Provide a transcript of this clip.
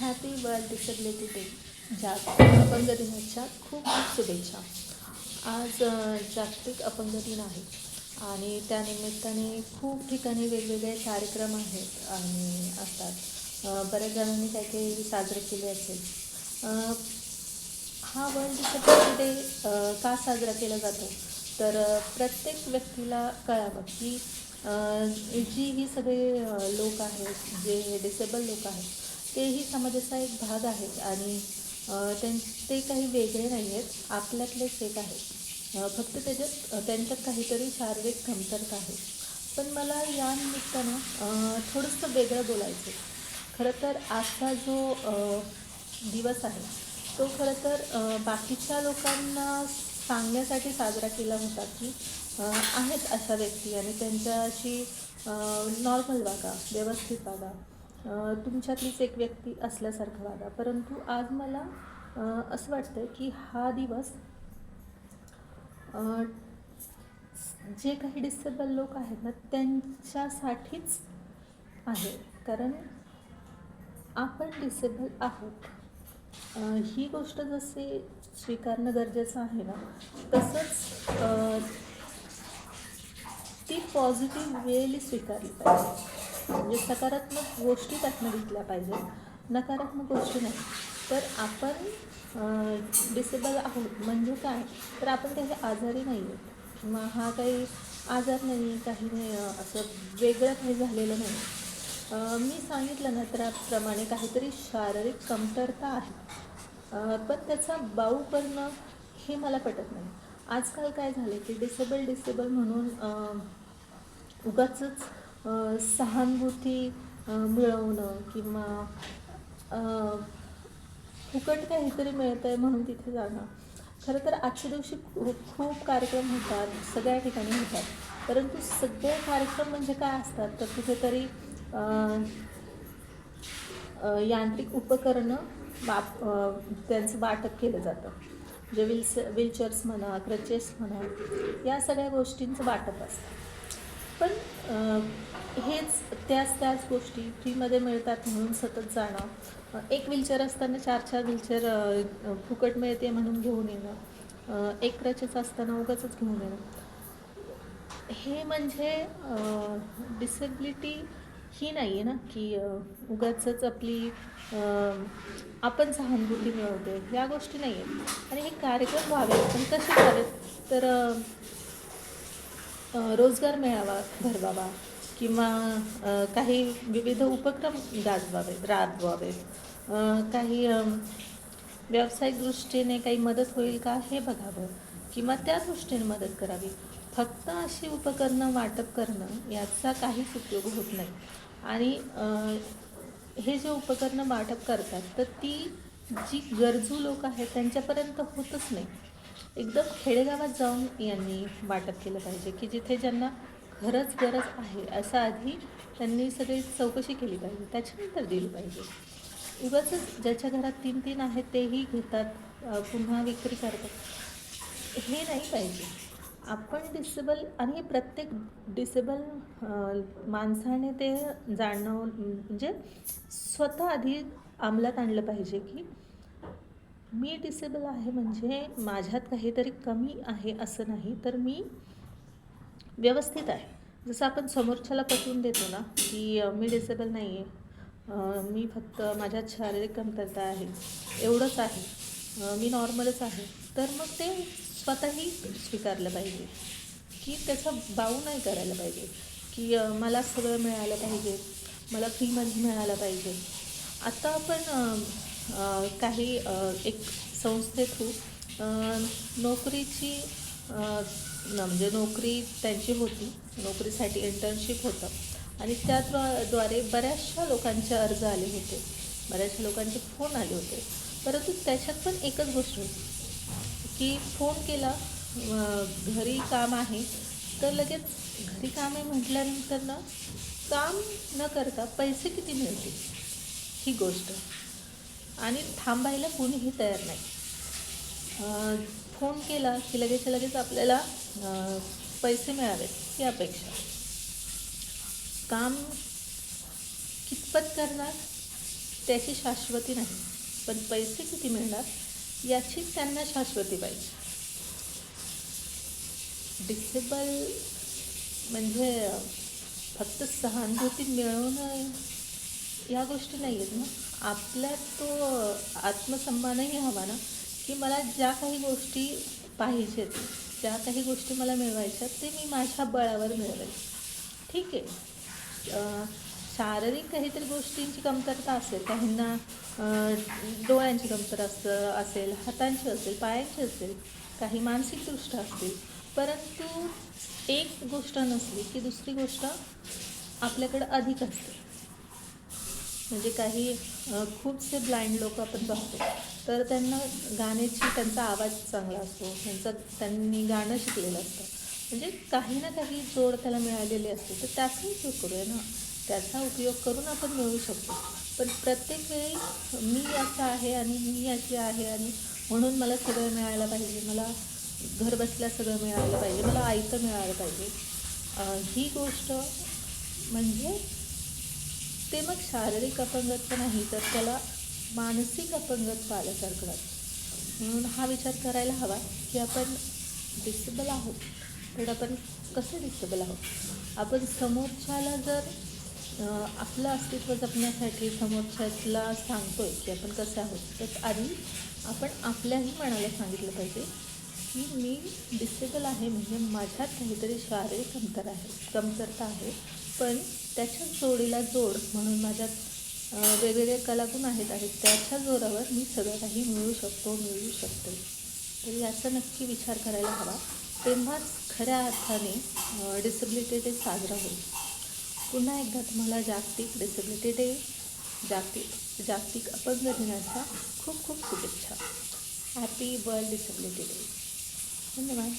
Happy world disability day जागतिक अपंग दिनाच्या खूप खूप शुभेच्छा. आज जागतिक अपंग दिन आहे. आणि त्यानिमित्ताने खूप ठिकाणी वेगवेगळे कार्यक्रम आहेत आणि असतात. बऱ्याच जणांनी काही काही साजरे केले असेल. हा वर्ल्ड डिसेबिलिटी डे का साजरा केला जातो? तर प्रत्येक व्यक्तीला कळावं की जी ही सगळे लोक आहेत जे डिसेबल लोक आहेत तेही समाजाचा एक भाग आहेत आणि त्यां ते काही वेगळे नाही आहेत. आपल्यातलेच एक आहेत. फक्त त्याच्यात त्यांच्यात काहीतरी शारीरिक कमतरता आहे. पण मला या निमित्तानं थोडंसं वेगळं बोलायचं खरं तर आजचा जो दिवस आहे तो खरं तर बाकीच्या लोकांना सांगण्यासाठी साजरा केला होता की आहेत अशा व्यक्ती आणि त्यांच्याशी नॉर्मल वागा व्यवस्थित वागा. तुमच्यातलीच एक व्यक्ती असल्यासारखं वागा. परंतु आज मला असं वाटतं की हा दिवस जे काही डिसेबल लोक आहेत ना त्यांच्यासाठीच आहे. कारण आपण डिसेबल आहोत. ही गोष्ट जसे स्वीकारणं गरजेचं आहे ना तसंच ती पॉझिटिव्ह वेली स्वीकारली पाहिजे. म्हणजे सकारात्मक गोष्टी त्यातनं घेतल्या पाहिजेत. नकारात्मक गोष्टी नाही. तर आपण डिसेबल आहोत म्हणजे काय? तर आपण त्याचे आजारी नाही आहोत किंवा हा काही आजार नाही काही नाही असं वेगळं काही झालेलं नाही. मी सांगितलं ना त्याप्रमाणे काहीतरी शारीरिक कमतरता आहे. पण त्याचा बाऊ करणं हे मला पटत नाही. आजकाल काय झालं की डिसेबल डिसेबल म्हणून उगाच सहानुभूती मिळवणं किंवा फुकट काहीतरी मिळतं आहे म्हणून तिथे जाणं. खरं तर आजच्या दिवशी खूप खूप कार्यक्रम होतात सगळ्या ठिकाणी होतात. परंतु सगळे कार्यक्रम म्हणजे काय असतात? तर कुठेतरी यांत्रिक उपकरणं वाप त्यांचं वाटप केलं जातं. जे व्हील्स व्हीलचेअर्स म्हणा क्रचेस म्हणा या सगळ्या गोष्टींचं वाटप असतं. पण हेच त्याच त्याच गोष्टी फ्रीमध्ये मिळतात म्हणून सतत जाणं. एक व्हीलचेअर असताना चार चार व्हीलचेअर फुकट मिळते म्हणून घेऊन येणं. एक क्रचेस असताना उगाचच घेऊन येणं. हे म्हणजे डिसेबिलिटी ही नाही आहे ना की अ, उगाचच आपली आपण सहानुभूती मिळवते या गोष्टी नाही आहेत आणि हे कार्यक्रम व्हावेत. पण कसे व्हावेत तर रोजगार मेळावा भरवावा किंवा काही विविध उपक्रम गाजवावेत राबवावेत काही व्यावसायिक दृष्टीने काही मदत होईल का हे बघावं किंवा त्या दृष्टीने मदत करावी. फक्त अशी उपकरणं वाटप करणं याचा काहीच उपयोग होत नाही. आणि हे जे उपकरणं वाटप करतात तर ती जी गरजू लोक आहेत त्यांच्यापर्यंत होतच नाही. एकदम खेडेगावात जाऊन यांनी वाटप केलं पाहिजे की जिथे ज्यांना खरंच गरज आहे असं आधी त्यांनी सगळी चौकशी केली पाहिजे त्याच्यानंतर दिली पाहिजे. उगाच ज्याच्या घरात तीन तीन आहेत तेही घेतात पुन्हा विक्री करतात. हे नाही पाहिजे. आपण डिसेबल आणि प्रत्येक डिसेबल माणसाने ते जाणव म्हणजे स्वतः आधी अंमलात आणलं पाहिजे की मी डिसेबल आहे म्हणजे माझ्यात काहीतरी कमी आहे असं नाही. तर मी व्यवस्थित आहे. जसं आपण समोरच्याला पटवून देतो ना की मी डिसेबल नाही आहे मी फक्त माझ्यात शारीरिक कमतरता आहे. एवढंच आहे. मी नॉर्मलच आहे. तर मग ते स्वतःही स्वीकारलं पाहिजे. की त्याचा बाऊ नाही करायला पाहिजे. की मला सगळं मिळालं पाहिजे. मला फ्रीमध्ये मिळालं पाहिजे. आता आपण काही एक संस्थे थ्रू नोकरीची म्हणजे नोकरी त्यांची होती नोकरीसाठी इंटर्नशिप होतं. आणि त्याद्वारे बऱ्याचशा लोकांचे अर्ज आले होते बऱ्याचशा लोकांचे फोन आले होते. परंतु त्याच्यात पण एकच गोष्ट होती की फोन केला घरी काम आहे तर लगेच घरी काम आहे म्हटल्यानंतर ना काम न करता पैसे किती मिळतील? ही गोष्ट. आणि थांबायला कोणीही तयार नाही. फोन केला की लगेच लगेच आपल्याला पैसे मिळावेत ही अपेक्षा काम कितपत करणार त्याची शाश्वती नाही पण पैसे किती मिळणार याचीच त्यांना शाश्वती पाहिजे. डिसेबल म्हणजे फक्त सहानुभूती मिळवणं या गोष्टी नाही आहेत ना? आपल्यात तो आत्मसन्मानही हवा ना की मला ज्या काही गोष्टी पाहिजेत ज्या काही गोष्टी मला मिळवायच्या ते मी माझ्या बळावर मिळवेल. ठीक आहे. शारीरिक काहीतरी गोष्टींची कमतरता असेल काहींना डोळ्यांची कमतरता असेल हातांची असेल पायांची असेल काही मानसिकदृष्ट्या असतील परंतु एक गोष्ट नसली की दुसरी गोष्ट आपल्याकडं अधिक असते. म्हणजे काही खूपसे ब्लाइंड लोक आपण बघतो. तर त्यांना गाण्याची त्यांचा आवाज चांगला असतो. त्यांचा त्यांनी गाणं शिकलेलं असतं. म्हणजे काही ना काही जोड त्याला मिळालेली असते. तर त्याचा उपयोग करूया ना? त्याचा उपयोग करून आपण मिळवू शकतो. पण प्रत्येक वेळी मी असं आहे आणि मी याची आहे आणि म्हणून मला सगळं मिळायला पाहिजे. मला घर बसल्या सगळं मिळायला पाहिजे. मला आयतं मिळालं पाहिजे. ही गोष्ट म्हणजे ते मग शारीरिक अपंगत्व नाही तर त्याला मानसिक अपंगत्व आल्यासारखं वाटतं. म्हणून हा विचार करायला हवा की आपण डिसेबल आहोत. पण आपण कसं डिसेबल आहोत? आपण समोरच्याला जर आपलं अस्तित्व जपण्यासाठी समोरच्याला सांगतोय की आपण कसे आहोत तर आधी आपण आपल्याही मनाला सांगितलं पाहिजे की मी डिसेबल आहे म्हणजे माझ्यात काहीतरी शारीरिक कमतर आहे कमतरता आहे पण त्याच्या जोडीला जोड म्हणून माझ्यात वेगवेगळे कलागुण आहेत आणि त्याच्या जोरावर मी सगळं काही मिळू शकतो मिळू शकते. तर याचा नक्की विचार करायला हवा. तेव्हाच खऱ्या अर्थाने डिसेबिलिटी डे साजरा होईल. पुन्हा एकदा तुम्हाला जागतिक डिसेबिलिटी डे जागतिक जागतिक अपंग दिनाच्या खूप खूप शुभेच्छा. हॅपी वर्ल्ड डिसेबिलिटी डे धन्यवाद.